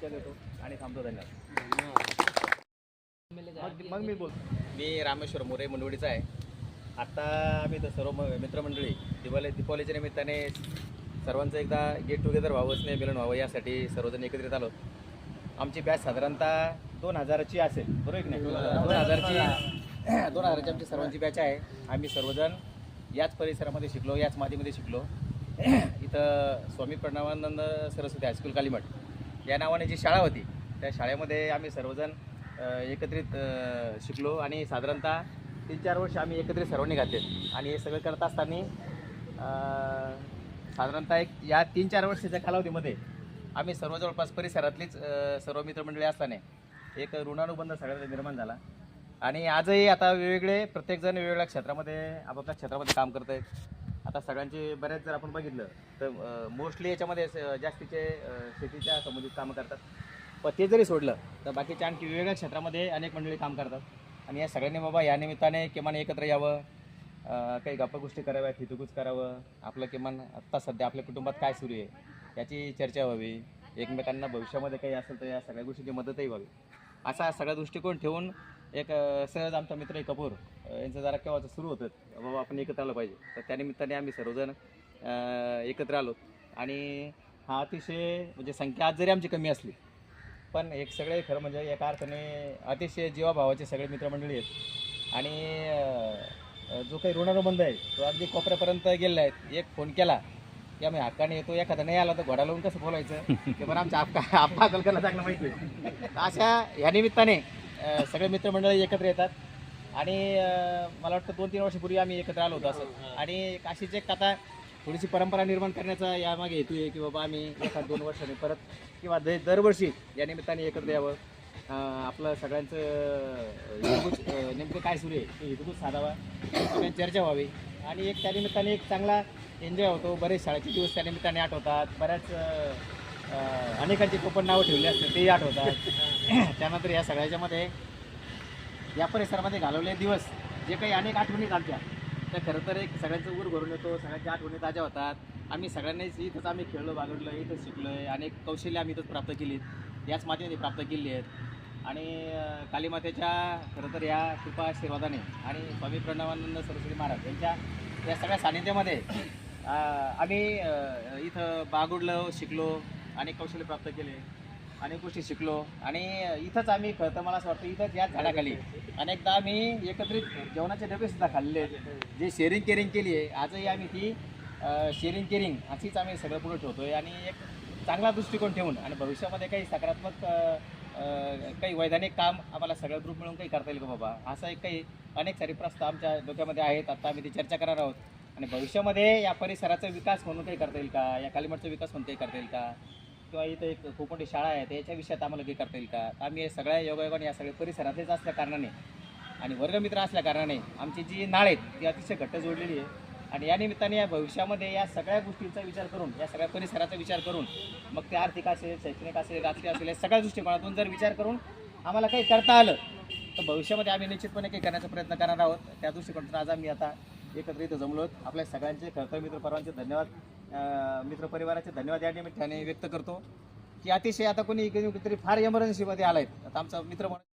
शुभेच्छा देतो. आणि थांबतो धन्यवाद. मग मी बोल. मी रामेश्वर मोरे मुंडवडीचा आहे. आत्ता आम्ही तर सर्व मित्रमंडळी दिवाळी दीपावलीच्या निमित्ताने सर्वांचं एकदा गेट टुगेदर व्हावं स्नेह मिलन व्हावं यासाठी सर्वजण एकत्रित आलो. आमची बॅच साधारणतः दोन हजाराची असेल बरोबर की नाही? दोन हजारची दोन हजाराची आमची सर्वांची बॅच आहे. आम्ही सर्वजण याच परिसरामध्ये शिकलो याच मातीमध्ये शिकलो. इथं स्वामी प्रणवानंद सरस्वती हायस्कूल कालीमठ. या नावाने जी शाळा होती त्या शाळेमध्ये आम्ही सर्वजण एकत्रित शिकलो आणि साधारणतः तीन चार वर्ष आम्ही एकत्रित सर्वांनी घातले. आणि हे सगळं करत असताना साधारणतः एक या तीन चार वर्षाच्या कालावधीमध्ये आम्ही सर्व जवळपास परिसरातलीच सर्व मित्रमंडळी असताना एक ऋणानुबंध सगळ्यांचा निर्माण झाला. आणि आजही आता वेगवेगळे प्रत्येकजण वेगवेगळ्या क्षेत्रामध्ये आपापल्या क्षेत्रामध्ये काम करत आहेत. आता सगळ्यांचे बऱ्याच जर आपण बघितलं तर मोस्टली याच्यामध्ये जास्तीचे शेतीच्या संबंधित कामं करतात. पण ते जरी सोडलं तर बाकीच्या आणखी वेगवेगळ्या क्षेत्रामध्ये अनेक मंडळी काम करतात. आणि या सगळ्यांनी बाबा या निमित्ताने किमान एकत्र यावं काही गप्पा गोष्टी कराव्यात हितगुज करावं आपलं किमान आत्ता सध्या आपल्या कुटुंबात काय सुरू आहे याची चर्चा व्हावी एकमेकांना भविष्यामध्ये काही असेल तर या सगळ्या गोष्टींची मदतही व्हावी. असा सगळा दृष्टिकोन ठेवून एक सहज आमचा मित्र आहे कपूर. यांचं जरा केव्हाचं सुरू होतं बाबा आपण एकत्र आलं पाहिजे. तर त्यानिमित्ताने आम्ही सर्वजण एकत्र आलो. आणि हा अतिशय म्हणजे संख्या आज जरी आमची कमी असली पण एक सगळे खरं म्हणजे एका अर्थाने अतिशय जीवाभावाचे सगळे मित्रमंडळी आहेत. आणि जो काही ऋणानुबंध आहे तो अगदी कोपऱ्यापर्यंत गेलेला आहे. एक फोन केला की आम्ही हक्काने येतो एखादा नाही आला तर घोडा लावून कसं बोलायचं? ते पण आमच्या आपका आप्पा कलकला चांगलं माहिती आहे. अशा ह्या निमित्ताने सगळे मित्रमंडळी एकत्र येतात. आणि मला वाटतं दोन तीन वर्षापूर्वी आम्ही एकत्र आलो होतो असं. आणि काशीची एक आता थोडीशी परंपरा निर्माण करण्याचा यामागे हेतू आहे की बाबा आम्ही एखाद दोन वर्षांनी परत किंवा दर दरवर्षी या निमित्ताने एकत्र यावं. आपलं सगळ्यांचं हितगुज नेमकं काय सुरू आहे ते हितगुज साधावा. सगळ्यांची चर्चा व्हावी. आणि एक त्यानिमित्ताने एक चांगला एन्जॉय होतो. बरेच शाळेचे दिवस त्यानिमित्ताने आठवतात. बऱ्याच अनेकांची कुपन नावं ठेवली असते तेही आठवतात. त्यानंतर या सगळ्याच्यामध्ये या परिसरामध्ये घालवले दिवस जे काही अनेक आठवणी आमच्या त्या खरं तर एक सगळ्यांचं ऊर भरून येतो सगळ्यांच्या आठवणी ताज्या होतात. आम्ही सगळ्यांनीच इथंच आम्ही खेळलो बागडलो इथंच शिकलो आहे अनेक कौशल्य आम्ही इथंच प्राप्त केली याच माध्यमाने प्राप्त केली आहेत. आणि कालीमातेच्या खरं तर या कृपा आशीर्वादाने आणि स्वामी प्रणवानंद सरस्वती महाराज यांच्या या सगळ्या सानिध्यामध्ये आम्ही इथं बागुडलो शिकलो. अनेक कौशल्य प्राप्त केले अनेक गोष्टी शिकलो. आणि इथंच आम्ही खरं तर मला असं वाटतं इथंच याच झाडाखाली अनेकदा आम्ही एकत्रित जेवणाचे डबेसुद्धा खाल्ले आहेत. जे शेअरिंग केअरिंग केली आहे आजही आम्ही ती शेअरिंग केअरिंग अशीच आम्ही सगळं पुढे ठेवतो आहे आणि एक चांगला दृष्टिकोन ठेवून आणि भविष्यामध्ये काही सकारात्मक काही वैधानिक काम आम्हाला सगळं ग्रुप मिळून काही करता येईल का बाबा? असा एक काही अनेक सारे प्रस्ताव आमच्या डोक्यामध्ये आहेत. आता आम्ही ती चर्चा करणार आहोत. आणि भविष्यामध्ये या परिसराचा विकास म्हणून काही करता येईल का? या कालीमठचा विकास म्हणून काही करता येईल का? किंवा इथं एक खूप मोठी शाळा आहे त्याच्या विषयात आम्हाला काही करता येईल का? आम्ही सगळ्या योगायोगाने या सगळ्या परिसरातलेच असल्या कारणाने आणि वर्गमित्र असल्या कारणाने आमची जी नाळ आहेत ती अतिशय घट्ट जोडलेली आहे. आणि या निमित्ताने या भविष्यामध्ये या सगळ्या गोष्टींचा विचार करून या सगळ्या परिसराचा विचार करून मग ते आर्थिक असेल शैक्षणिक असेल राजकीय असेल या सगळ्या दृष्टिकोनातून जर विचार करून आम्हाला काही करता आलं तर भविष्यामध्ये आम्ही निश्चितपणे काही करण्याचा प्रयत्न करणार आहोत. त्या दृष्टिकोनातून आज आम्ही आता एकत्र इथं जमलो आहोत आपल्या सगळ्यांचे खरतर मित्र परवांचे धन्यवाद. मित्रपरिवाराचे धन्यवाद या निमित्ताने व्यक्त करतो. की अतिशय आता कोणी तरी फार एमर्जन्सीमध्ये आलाय. आता आमचा मित्र म्हणून